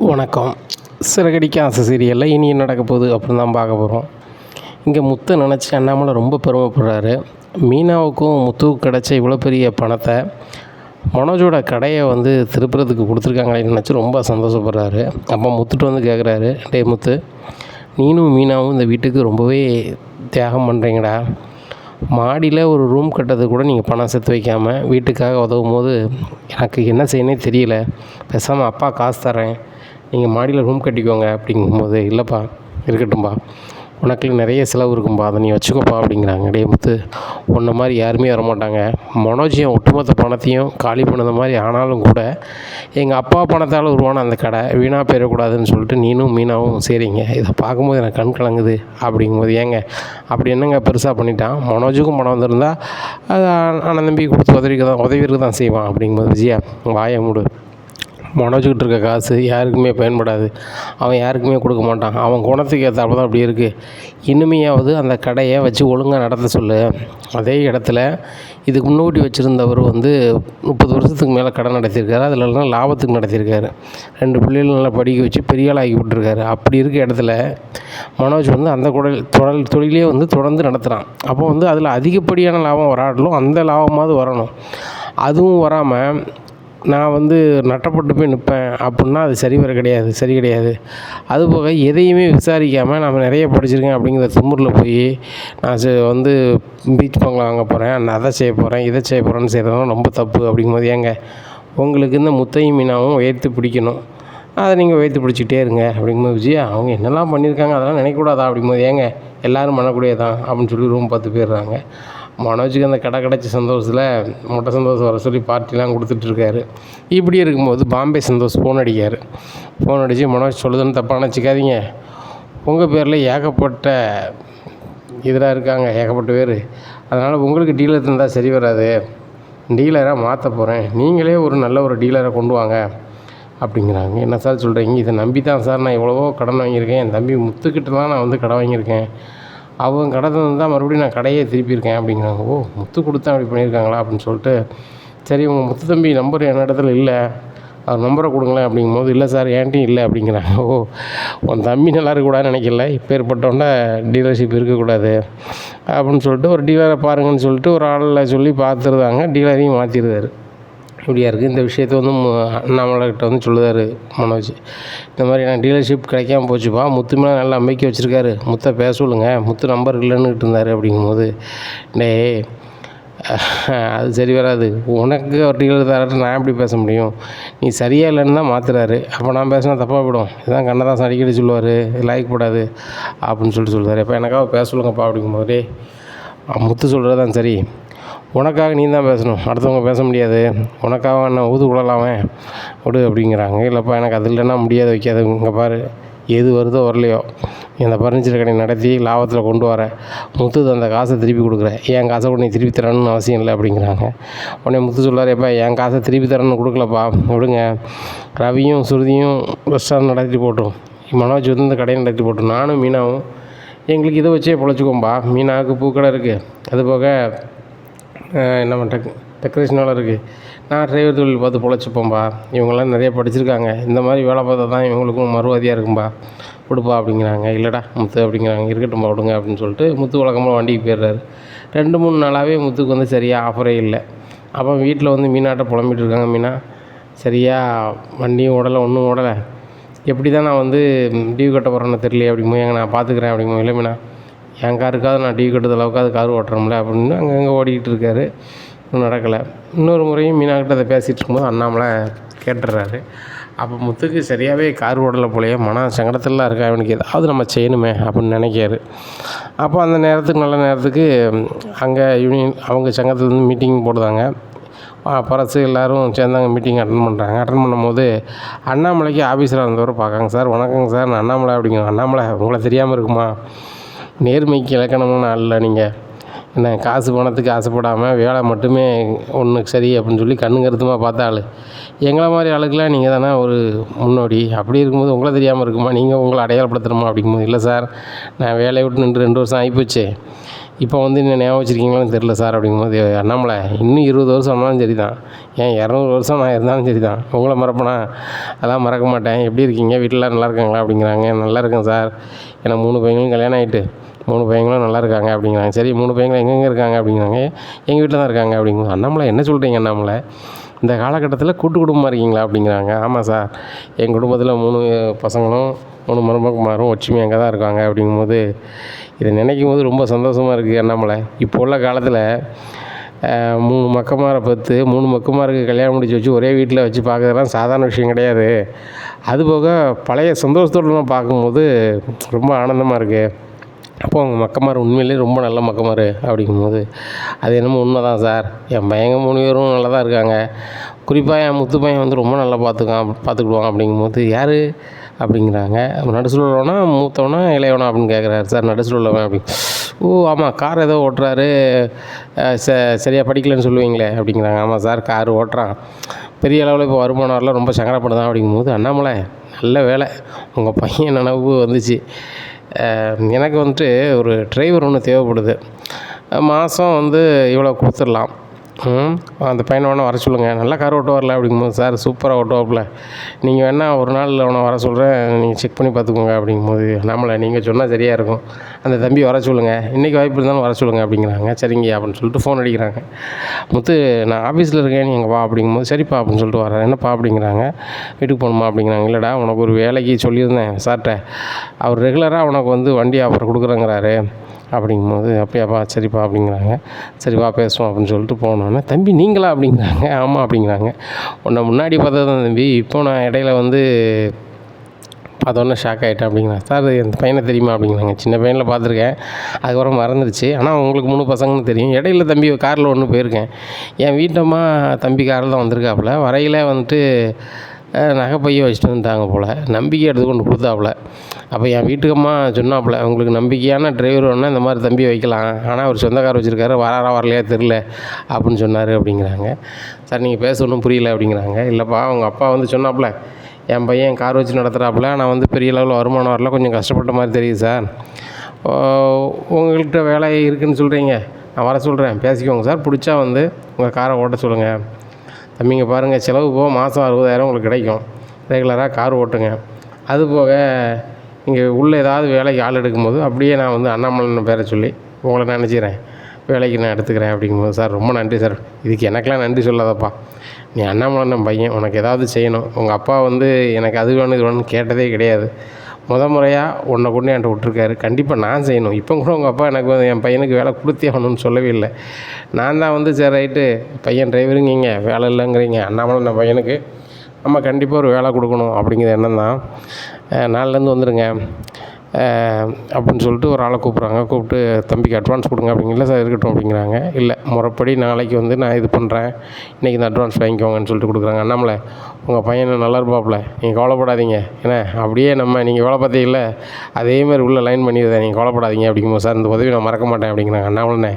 வணக்கம். சிறகடிக்க ஆசை சீரியலில் இனி என்ன நடக்க போகுது அப்படின்னு தான் பார்க்க போகிறோம் இங்கே முத்தை நினச்சி அண்ணாமலை ரொம்ப பெருமைப்படுறாரு. மீனாவுக்கும் முத்துவுக்கு கிடச்ச இவ்வளோ பெரிய பணத்தை மனோஜோட கடையை வந்து திருப்புறத்துக்கு கொடுத்துருக்காங்களேன்னு நினச்சி ரொம்ப சந்தோஷப்படுறாரு. அப்போ முத்துட்டு வந்து கேட்குறாரு டே முத்து நீனும் மீனாவும் இந்த வீட்டுக்கு ரொம்பவே தியாகம் பண்ணுறீங்கடா மாடியில் ஒரு ரூம் கட்டுறதுக்கு கூட நீங்கள் பணம் சேர்த்து வைக்காமல் வீட்டுக்காக உதவும் போது எனக்கு என்ன செய்யணே தெரியல. பேசாமல் அப்பா காசு தரேன் நீங்கள் மாடியில் ரூம் கட்டிக்கோங்க அப்படிங்கும்போது இல்லைப்பா இருக்கட்டும்பா. உனக்கு நிறைய செலவு இருக்கும்பா. அதை நீ வச்சுக்கோப்பா அப்படிங்கிறாங்க. டே முத்து உன்ன மாதிரி யாருமே வரமாட்டாங்க. மனோஜியும் ஒட்டுமொத்த பணத்தையும் காலி பண்ணது மாதிரி ஆனாலும் கூட எங்கள் அப்பா பணத்தால் உருவான அந்த கடை வீணாக போயிடக்கூடாதுன்னு சொல்லிட்டு நீனும் மீனாவும் சரிங்க. இதை பார்க்கும்போது எனக்கு கண் கலங்குது அப்படிங்கும்போது ஏங்க அப்படி என்னங்க பெருசாக பண்ணிட்டான்? மனோஜுக்கும் பணம் வந்திருந்தால் அது அண்ணன் தம்பி கொடுத்து உதவிக்கு தான் உதவிக்கு தான் செய்வான் அப்படிங்கும்போது விஜயா வாயை மூடு. மனோஜுக்கிட்ட இருக்க காசு யாருக்குமே பயன்படாது. அவன் யாருக்குமே கொடுக்க மாட்டான். அவன் குணத்துக்கு ஏற்றாப்புல தான் அப்படி இருக்குது இனிமையாவது அந்த கடையை வச்சு ஒழுங்காக நடத்த சொல்லு. அதே இடத்துல இதுக்கு முன்னோட்டி வச்சுருந்தவர் வந்து முப்பது வருஷத்துக்கு மேலே கடை நடத்தியிருக்காரு. அதிலலாம் லாபத்துக்கு நடத்தியிருக்காரு. ரெண்டு பிள்ளைகள் நல்லா படிக்க வச்சு பெரிய ஆளாகி விட்டுருக்காரு. அப்படி இருக்க இடத்துல மனோஜ் வந்து அந்த குடல் தொழில் தொழிலே வந்து தொடர்ந்து நடத்துகிறான் அப்போ வந்து அதில் அதிகப்படியான லாபம் வராடலும் அந்த லாபமாவது வரணும். அதுவும் வராமல் நான் வந்து நட்டப்பட்டு போய் நிற்பேன். அப்புடின்னா அது சரி வர கிடையாது சரி கிடையாது. அதுபோக எதையுமே விசாரிக்காமல் நம்ம நிறைய படிச்சிருக்கேன் அப்படிங்கிற திமிரில் போய் நான் ச வந்து பீச் பங்களா வாங்க போகிறேன் நான் அதை செய்ய போகிறேன் இதை செய்ய போகிறேன்னு செய்கிறதுலாம் ரொம்ப தப்பு அப்படிங்கும்போது ஏங்க உங்களுக்கு இந்த முத்தையும் மீனாவும் உயர்த்து பிடிக்கணும். அதை நீங்கள் உயர்த்து பிடிச்சிக்கிட்டே இருங்க அப்படிங்கும்போது விஜயா அவங்க என்னெல்லாம் பண்ணியிருக்காங்க அதெல்லாம் நினைக்கக்கூடாதா அப்படிங்கும்போது ஏங்க எல்லோரும் பண்ணக்கூடியதான் அப்படின்னு சொல்லி ரூம் பார்த்து போயிடுறாங்க. மனோஜுக்கு அந்த கடை கிடச்ச சந்தோஷத்தில் மொட்டை சந்தோஷம் வர சொல்லி பார்ட்டிலாம் கொடுத்துட்ருக்காரு. இப்படி இருக்கும்போது பாம்பே சந்தோஷ் ஃபோன் அடிக்கார் ஃபோன் அடித்து மனோஜ் சொல்லுதுன்னு தப்பாக நினச்சிக்காதீங்க. உங்கள் பேரில் ஏகப்பட்ட இதெல்லாம் இருக்காங்க ஏகப்பட்ட பேர். அதனால் உங்களுக்கு டீலர் இருந்தால் சரி வராது. டீலராக மாற்ற போகிறேன் நீங்களே ஒரு நல்ல ஒரு டீலரை கொண்டு வாங்க. அப்படிங்கிறாங்க. என்ன சார் சொல்கிறீங்க இதை நம்பி தான் சார் நான் எவ்வளவோ கடன் வாங்கியிருக்கேன். என் தம்பி முத்துக்கிட்ட தான் நான் வந்து கடன் வாங்கியிருக்கேன். அவங்க கடன் தான் மறுபடியும் நான் கடையே திருப்பியிருக்கேன் அப்படிங்கிறாங்க. ஓ முத்து கொடுத்தா அப்படி பண்ணியிருக்காங்களா அப்படின்னு சொல்லிட்டு சரி உங்கள் முத்து தம்பி நம்பர் என்ன இடத்துல இல்லை. அவர் நம்பரை கொடுங்களேன் அப்படிங்கும்போது இல்லை சார் என்கிட்டையும் இல்லை அப்படிங்கிறாங்க. ஓ உன் தம்பி நல்லா இருக்கக்கூடாதுன்னு நினைக்கல. இப்பேற்பட்டோன்னே டீலர்ஷிப் இருக்கக்கூடாது அப்படின்னு சொல்லிட்டு ஒரு டீலரை பாருங்கன்னு சொல்லிட்டு ஒரு ஆளில் சொல்லி பார்த்துருந்தாங்க. டீலரையும் மாற்றிருந்தாரு இப்படியா இருக்குது இந்த விஷயத்த வந்து அண்ணாமலைக்கிட்ட வந்து சொல்லுதார் மனோஜ். இந்த மாதிரி நான் டீலர்ஷிப் கிடைக்காம போச்சுப்பா. முத்து மேலே நல்லா நம்பிக்கை வச்சுருக்காரு. முத்தை பேச சொல்லுங்க. முத்து நம்பர் இல்லைன்னுட்டு இருந்தார் அப்படிங்கும்போது டேய் அது சரி வராது. உனக்கு ஒரு டீலர் தராட்டு நான் எப்படி பேச முடியும்? நீ சரியாக இல்லைன்னு தான் மாற்றுறாரு அப்போ நான் பேசினா தப்பாக போயிடும். இதுதான் கண்ணதாசன் அடிக்கடி சொல்லுவார். லைக் போடாது அப்படின்னு சொல்லிட்டு சொல்லுவார். இப்போ எனக்காக பேச சொல்லுங்கப்பா அப்படிங்கும்போது முத்து சொல்கிறது தான் சரி. உனக்காக நீ தான் பேசணும். அடுத்தவங்க பேச முடியாது. உனக்காக என்ன ஊது விடலாமே விடு அப்படிங்கிறாங்க. இல்லைப்பா எனக்கு அது இல்லைன்னா முடியாது வைக்காது. இங்கே பாரு எது வருதோ வரலையோ. இந்த பர்னிச்சர் கடை நடத்தி லாபத்தில் கொண்டு வர. முத்து அந்த காசை திருப்பி கொடுக்குறேன் என் காசை கூட நீ திருப்பி தரணும்னு அவசியம் இல்லை அப்படிங்கிறாங்க. உடனே முத்து சொல்லார் எப்போ என் காசை திருப்பி தரணும்னு கொடுக்கலப்பா. விடுங்க. ரவியும் சுருதியும் ரெஸ்டாரண்ட் நடத்தி போட்டோம். மனோஜ் வந்து இந்த கடையை நடத்தி போட்டோம். நானும் மீனாவும் எங்களுக்கு இதை வச்சே பொழைச்சிக்கோம்பா. மீனாவுக்கு பூக்கடை இருக்குது அது போக என்ன பண்ணுறது டெக்கரேஷனோட இருக்குது நான் டிரைவர் தொழில் பார்த்து பொழைச்சிப்போம்பா. இவங்கெல்லாம் நிறைய படிச்சிருக்காங்க. இந்த மாதிரி வேலை பார்த்தா தான் இவங்களுக்கும் மறுவாதியாக இருக்கும்பா. கொடுப்பா அப்படிங்கிறாங்க. இல்லைடா முத்து அப்படிங்கிறாங்க. இருக்கட்டும்பா விடுங்க அப்படின்னு சொல்லிட்டு முத்து வழக்கமாக வண்டிக்கு போயிடுறாரு. ரெண்டு மூணு நாளாகவே முத்துக்கு வந்து சரியாக ஆஃபரே இல்லை. அப்போ வீட்டில் வந்து மீனாட்ட புலம்பிட்டு இருக்காங்க மீனா. சரியாக வண்டியும் ஓடலை ஒன்றும் ஓடலை. எப்படி தான் நான் வந்து டியூ கட்ட போகிறேன்னு தெரியலையே அப்படிமோ எங்க நான் பார்த்துக்குறேன் அப்படிமோ இல்லை மீனா. என் காருக்காவது நான் டீ கட்டுறது அளவுக்காவது கார் ஓட்டுறோம்ல அப்படின்னு அங்கே அங்கே ஓடிக்கிட்டு இருக்காரு. நடக்கலை. இன்னொரு முறையும் மீனாக்கிட்ட அதை பேசிகிட்டு இருக்கும்போது அண்ணாமலை கேட்டுடுறாரு. அப்போ முத்துக்கு சரியாகவே கார் ஓடலை போலையே மன சங்கடத்திலலாம் இருக்கா? அவனுக்கு ஏதாவது நம்ம செய்யணுமே அப்படின்னு நினைக்காரு அப்போ அந்த நேரத்துக்கு நல்ல நேரத்துக்கு அங்கே யூனியன் அவங்க சங்கத்துலேருந்து மீட்டிங் போடுதாங்க பரசு எல்லோரும் சேர்ந்தாங்க மீட்டிங் அட்டன் பண்ணுறாங்க அட்டன் பண்ணும்போது அண்ணாமலைக்கு ஆஃபீஸராக இருந்தவரை பார்க்காங்க. சார் வணக்கங்க சார். நான் அண்ணாமலை அப்படிங்க அண்ணாமலை உங்களை தெரியாமல் இருக்குமா? நேர்மைக்கு இலக்கணமான ஆள் நீங்கள் என்ன காசு பணத்துக்கு ஆசைப்படாமல் வேலை மட்டுமே ஒன்று சரி அப்படின்னு சொல்லி கண்ணு கருத்துமாக பார்த்த ஆள். எங்களை மாதிரி ஆளுக்கெல்லாம் நீங்கள் தானே ஒரு முன்னோடி. அப்படி இருக்கும்போது உங்களை தெரியாமல் இருக்குமா? நீங்கள் உங்களை அடையாளப்படுத்துகிறோமா அப்படிங்கும்போது? இல்லை சார் நான் வேலையை விட்டு நின்று ரெண்டு வருஷம் ஆகிப்போச்சு. இப்போ வந்து என்ன ஞாபகம் வச்சுருக்கீங்களான்னு தெரில சார் அப்படிங்கும்போது அண்ணாமலை இன்னும் இருபது வருஷம் ஆனாலும் சரி தான் ஏன் இரநூறு வருஷம் நான் இருந்தாலும் சரி தான் உங்களை மறப்பேனா? அதெல்லாம் மறக்க மாட்டேன். எப்படி இருக்கீங்க? வீட்டிலலாம் நல்லா இருக்காங்களா அப்படிங்கிறாங்க. நல்லா இருக்கேன் சார். எனக்கு மூணு பையங்களும் கல்யாணம் ஆகிட்டு. மூணு பையங்களும் நல்லா இருக்காங்க அப்படிங்கிறாங்க. சரி மூணு பையங்களும் எங்கெங்கே இருக்காங்க அப்படிங்கிறாங்க. எங்கள் வீட்டில் தான் இருக்காங்க அப்படிங்கும்போது அண்ணாமலை என்ன சொல்கிறீங்க அண்ணாமலை? இந்த காலகட்டத்தில் கூட்டு குடும்பமாக இருக்கீங்களா அப்படிங்கிறாங்க. ஆமாம் சார். எங்கள் குடும்பத்தில் மூணு பசங்களும் மூணு மருமகுமாரும் ஒற்றுமையாக அங்கே தான் இருக்காங்க அப்படிங்கும்போது இதை நினைக்கும் போது ரொம்ப சந்தோஷமாக இருக்குது அண்ணாமலை. இப்போ உள்ள காலத்தில் மூணு மக்கமாரை பத்து மூணு மக்கமாருக்கு கல்யாணம் முடிச்சு வச்சு ஒரே வீட்டில் வச்சு பார்க்குறதுலாம் சாதாரண விஷயம் கிடையாது. அதுபோக பழைய சந்தோஷத்தோடலாம் பார்க்கும்போது ரொம்ப ஆனந்தமாக இருக்குது அப்போ அவங்க மக்கமார் உண்மையிலேயே ரொம்ப நல்ல மக்கமார் அப்படிங்கும்போது அது என்னமோ உண்மை தான் சார். என் பையங்க மூணு பேரும் நல்லா தான் இருக்காங்க. குறிப்பாக என் முத்து பையன் வந்து ரொம்ப நல்லா பார்த்துக்கான் பார்த்துக்கிடுவான் அப்படிங்கும்போது யார்? அப்படிங்கிறாங்க. நடுசில் உள்ளவனா மூத்தவனா இளையவனா அப்படின்னு கேட்குறாரு சார் நடுசில் உள்ளவன் அப்படி. ஓ ஆமாம் கார் ஏதோ ஓட்டுறாரு. ச சரியாக படிக்கலைன்னு சொல்லுவீங்களே அப்படிங்கிறாங்க. ஆமாம் சார் கார் ஓட்டுறான். பெரிய அளவில் இப்போ வருமானம் வரல ரொம்ப சங்கடப்படுதான் அப்படிங்கும்போது அண்ணாமலை நல்ல வேலை. உங்கள் பையன் நினைவு வந்துச்சு. எனக்கு வந்துட்டு ஒரு டிரைவர் ஒன்று தேவைப்படுது. மாதம் வந்து இவ்வளோ கொடுத்துர்லாம் அந்த பையனை வேணால் வர சொல்லுங்கள் நல்லா கார் ஓட்டு வரல அப்படிங்கும்போது சார் சூப்பராக ஓட்டுவாப்புல. நீங்கள் வேணால் ஒரு நாள் அவனை வர சொல்கிறேன் நீங்கள் செக் பண்ணி பார்த்துக்கோங்க. அப்படிங்கும்போது நம்மளை நீங்கள் சொன்னால் சரியாக இருக்கும். அந்த தம்பி வர சொல்லுங்கள் இன்றைக்கி வாய்ப்பு இருந்தாலும் வர சொல்லுங்கள் அப்படிங்கிறாங்க. சரிங்க அப்படின்னு சொல்லிட்டு ஃபோன் அடிக்கிறாங்க. முத்து நான் ஆஃபீஸில் இருக்கேன். நீ இங்கே வா. அப்படிங்கும்போது சரிப்பா அப்படின்னு சொல்லிட்டு வரேன் என்னப்பா? அப்படிங்கிறாங்க. வீட்டுக்கு போகணுமா? அப்படிங்கிறாங்க. இல்லைடா உனக்கு ஒரு வேலைக்கு சொல்லியிருந்தேன் சார்கிட்ட அவர் ரெகுலராக உனக்கு வந்து வண்டி ஆஃபர் கொடுக்குறேங்கிறாரு. அப்படிங்கும்போது அப்படியாப்பா சரிப்பா அப்படிங்கிறாங்க. சரிப்பா பேசுவோம் அப்படின்னு சொல்லிட்டு போனோன்னே தம்பி நீங்களா? அப்படிங்கிறாங்க. ஆமாம் அப்படிங்கிறாங்க. உன்னை முன்னாடி பார்த்தது தான் தம்பி. இப்போ நான் இடையில வந்து பார்த்தோன்னே ஷாக் ஆகிட்டேன் அப்படிங்கிறாங்க. சார் அந்த பையனை தெரியுமா? அப்படிங்கிறாங்க. சின்ன பையனில் பார்த்துருக்கேன். அதுக்கப்புறம் மறந்துருச்சு. ஆனால் உங்களுக்கு மூணு பசங்கன்னு தெரியும். இடையில தம்பி காரில் ஒன்று போயிருக்கேன். என் வீட்டம்மா தம்பி காரில் தான் வந்திருக்காப்புல. வரையில் வந்துட்டு அஹ், நகைப்பையை வச்சுட்டு வந்துட்டாங்க போல். நம்பிக்கை எடுத்து கொண்டு கொடுத்தாப்புல. அப்போ என் வீட்டுக்கம்மா சொன்னாப்புல உங்களுக்கு நம்பிக்கையான டிரைவர் வேணால் இந்த மாதிரி தம்பி வைக்கலாம். ஆனால் அவர் சொந்தக்கார வச்சுருக்காரு. வராரா வரலையா தெரில அப்படின்னு சொன்னார் அப்படிங்கிறாங்க. சார் நீங்கள் பேச ஒன்றும் புரியல. அப்படிங்கிறாங்க. இல்லைப்பா அவங்க அப்பா வந்து சொன்னாப்புல என் பையன் கார் வச்சு நடத்துகிறாப்புல நான் வந்து பெரிய லெவலில் வருமானம் வரல. கொஞ்சம் கஷ்டப்பட்ட மாதிரி தெரியுது சார். உங்கள்கிட்ட வேலை இருக்குதுன்னு சொல்கிறீங்க நான் வர சொல்கிறேன் பேசிக்கோங்க சார். பிடிச்சா வந்து உங்கள் காரை ஓட்ட சொல்லுங்கள் தம்பிங்க பாருங்கள் செலவு போக மாதம் அறுபதாயிரம் உங்களுக்கு கிடைக்கும். ரெகுலராக கார் ஓட்டுங்க. அது போக இங்கே உள்ளே ஏதாவது வேலைக்கு ஆள் எடுக்கும்போது அப்படியே நான் வந்து அண்ணாமலைன்னு பேரை சொல்லி உங்களை நினச்சிக்கிறேன். வேலைக்கு நான் எடுத்துக்கிறேன் அப்படிங்கும்போது சார் ரொம்ப நன்றி சார். இதுக்கு எனக்கெல்லாம் நன்றி சொல்லாதப்பா. நீ அண்ணாமலை பையன். உனக்கு ஏதாவது செய்யணும். உங்கள் அப்பா வந்து எனக்கு அது வேணும் இது வேணும்னு கேட்டதே கிடையாது. முத முறையாக உன்னை கொண்டு என்கிட்ட விட்ருக்காரு கண்டிப்பாக நான் செய்யணும். இப்போ கூட உங்கள் அப்பா எனக்கு வந்து என் பையனுக்கு வேலை கொடுத்தே ஆகணும்னு சொல்லவே இல்லை. நான் தான் வந்து சரி ரைட்டு. பையன் டிரைவருங்கிங்க வேலை இல்லைங்கிறீங்க. அண்ணாமலை நம்ம பையனுக்கு. நம்ம கண்டிப்பாக ஒரு வேலை கொடுக்கணும் அப்படிங்கிற எண்ணம் தான். நாளிலேருந்து வந்துடுங்க அப்படின்னு சொல்லிட்டு ஒரு ஆளை கூப்பிட்றாங்க. கூப்பிட்டு தம்பிக்கு அட்வான்ஸ் கொடுங்க அப்படிங்கல சார் இருக்கட்டும் அப்படிங்கிறாங்க. இல்லை முறைப்படி நாளைக்கு வந்து நான் இது பண்ணுறேன் இன்றைக்கி இந்த அட்வான்ஸ் வாங்கிக்கோங்கன்னு சொல்லிட்டு கொடுக்குறாங்க. அண்ணாமலை உங்கள் பையன் நல்லா இருப்பாப்புல நீங்கள் கவலைப்படாதீங்க. ஏன்னா அப்படியே நம்ம நீங்கள் வேலை பார்த்தீங்கல்ல அதேமாதிரி உள்ளே உள்ள லைன் பண்ணிடுறேன் நீங்கள் கவலைப்படாதீங்க. அப்படிங்கும்போது சார் இந்த உதவி நான் மறக்க மாட்டேன் அப்படிங்கிறாங்க. அண்ணாமலைண்ணே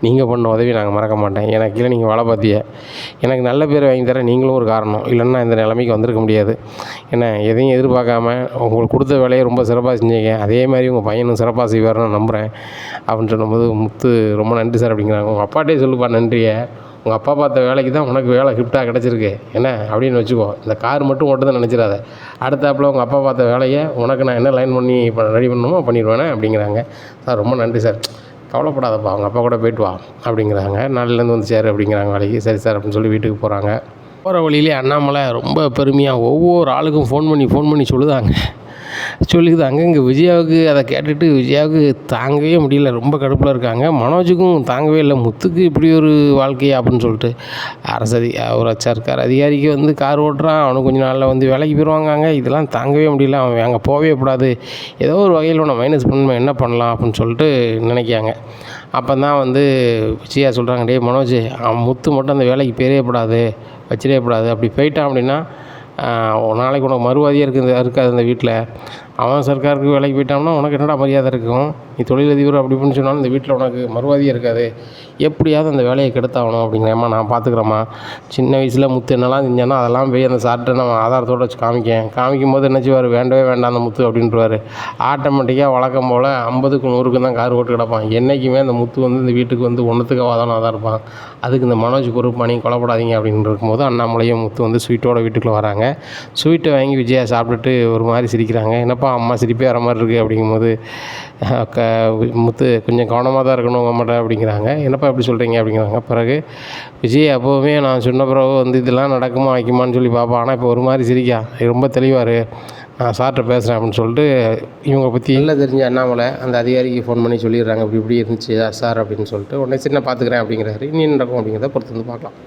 நீங்கள் பண்ண உதவி நாங்கள் மறக்க மாட்டேன் எனக்கு கீழே நீங்கள் வேலை பார்த்திய எனக்கு நல்ல பேர் வாங்கி தர நீங்களும் ஒரு காரணம். இல்லைன்னா இந்த நிலைமைக்கு வந்திருக்க முடியாது. ஏன்னா எதையும் எதிர்பார்க்காம உங்களுக்கு கொடுத்த வேலையை ரொம்ப சிறப்பாக செஞ்சீங்க. அதே மாதிரி உங்கள் பையனும் சிறப்பாக செய்வார்னு நான் நம்புகிறேன் அப்படின்னு சொல்லும்போது முத்து ரொம்ப நன்றி சார் அப்படிங்கிறாங்க. உங்கள் அப்பாட்டே சொல்லுப்பா நன்றியை. உங்கள் அப்பா பார்த்த வேலைக்கு தான் உனக்கு வேலை கிஃப்ட்டாக கிடச்சிருக்கு. என்ன? அப்படின்னு வச்சுக்கோ. இந்த கார் மட்டும் ஓட்டுதான் நினச்சிடாத. அடுத்தாப்பில் உங்கள் அப்பா பார்த்த வேலையை உனக்கு நான் என்ன லைன் பண்ணி இப்போ ரெடி பண்ணணுமோ பண்ணிடுவேனே அப்படிங்கிறாங்க. சார் ரொம்ப நன்றி சார். கவலைப்படாதப்பா அவங்க அப்பா கூட போயிட்டு வா அப்படிங்கிறாங்க. நாளிலேருந்து வந்து சேரு அப்படிங்கிறாங்க வேலைக்கு. சரி சார் அப்படின்னு சொல்லி வீட்டுக்கு போகிறாங்க போகிற வழியிலே அண்ணாமலை ரொம்ப பெருமையாக ஒவ்வொரு ஆளுக்கும் ஃபோன் பண்ணி ஃபோன் பண்ணி சொல்லுதாங்க. சொல்லிக்குது இங்கே விஜயாவுக்கு அதை கேட்டுட்டு விஜயாவுக்கு தாங்கவே முடியல. ரொம்ப கடுப்பில் இருக்காங்க. மனோஜுக்கும் தாங்கவே இல்லை. முத்துக்கு இப்படி ஒரு வாழ்க்கையா அப்படின்னு சொல்லிட்டு. அரசதி ஒரு சர்க்கார் அதிகாரிக்கு வந்து கார் ஓட்டுறான். அவனுக்கு கொஞ்சம் நாளில் வந்து வேலைக்கு போயிடுவாங்க இதெல்லாம் தாங்கவே முடியல. அவன் அங்கே போகவே கூடாது. ஏதோ ஒரு வகையில் உன்னை மைனஸ் பண்ண என்ன பண்ணலாம் அப்படின்னு சொல்லிட்டு நினைக்காங்க அப்போ தான் வந்து விஜயா சொல்கிறாங்க டே மனோஜ் அவன் முத்து மட்டும் அந்த வேலைக்கு போயிடவேப்படாது வச்சிடவே கூடாது. அப்படி போயிட்டான் அப்படின்னா நாளைக்கு உனக்கு மறுவாதியாக இருக்குது இருக்காது அந்த வீட்டில் அவன் சர்க்காருக்கு வேலைக்கு போயிட்டான்னா உனக்கு என்னடா மரியாதை இருக்கும்? நீ தொழிலதிபர் அப்படி இப்படின்னு சொன்னாலும் இந்த வீட்டில் உனக்கு மறுவாதியே இருக்காது. எப்படியாவது அந்த வேலையை கெடுத்தாகணும் அப்படிங்கிறேம்மா நான் பார்த்துக்குறேம்மா. சின்ன வயசில் முத்து என்னெல்லாம் செஞ்சானோ அதெல்லாம் போய் அந்த சார்ட்டை நான் ஆதாரத்தோடு வச்சு காமிக்கேன். காமிக்கும் போது என்ன செய்வார்? வேண்டவே வேண்டாம் அந்த முத்து அப்படின்றவார். ஆட்டோமேட்டிக்காக வழக்கம் போல் ஐம்பதுக்கு நூறுக்கு தான் கார் ஓட்டு கிடப்பான். என்றைக்குமே அந்த முத்து வந்து இந்த வீட்டுக்கு வந்து ஒன்றுத்துக்காக தான் தான் இருப்பான். அதுக்கு இந்த மனோஜ் பொறுப்பு பண்ணி கொலைப்படாதீங்க அப்படின்னு இருக்கும்போது அண்ணாமலையும் முத்து வந்து ஸ்வீட்டோட வீட்டுக்குள்ளே வராங்க. ஸ்வீட்டை வாங்கி விஜயா சாப்பிட்டுட்டு ஒரு மாதிரி சிரிக்கிறாங்க. என்னப்பா அப்பா அம்மா சிரிப்பே வர மாதிரி இருக்குது அப்படிங்கும்போது க முத்து கொஞ்சம் கவனமாக தான் இருக்கணும் உங்கள் அம்மாட்ட அப்படிங்கிறாங்க. என்னப்பா எப்படி சொல்கிறீங்க அப்படிங்கிறாங்க. பிறகு விஜய் அப்போவுமே நான் சொன்ன பிறகு வந்து இதெல்லாம் நடக்குமா வைக்குமான்னு சொல்லி பார்ப்போம் ஆனால் இப்போ ஒரு மாதிரி சிரிக்கா ரொம்ப தெளிவார் நான் சார்கிட்ட பேசுகிறேன் அப்படின்னு சொல்லிட்டு இவங்க பற்றி இல்லை தெரிஞ்ச அண்ணாமலை அந்த அதிகாரிக்கு ஃபோன் பண்ணி சொல்லிடுறாங்க. இப்படி இப்படி இருந்துச்சு சார் அப்படின்னு சொல்லிட்டு உடனே சின்ன பார்த்துக்கிறேன் அப்படிங்கிறாரு. இனி நடக்கும் அப்படிங்கிறத பொறுத்து வந்து பார்க்கலாம்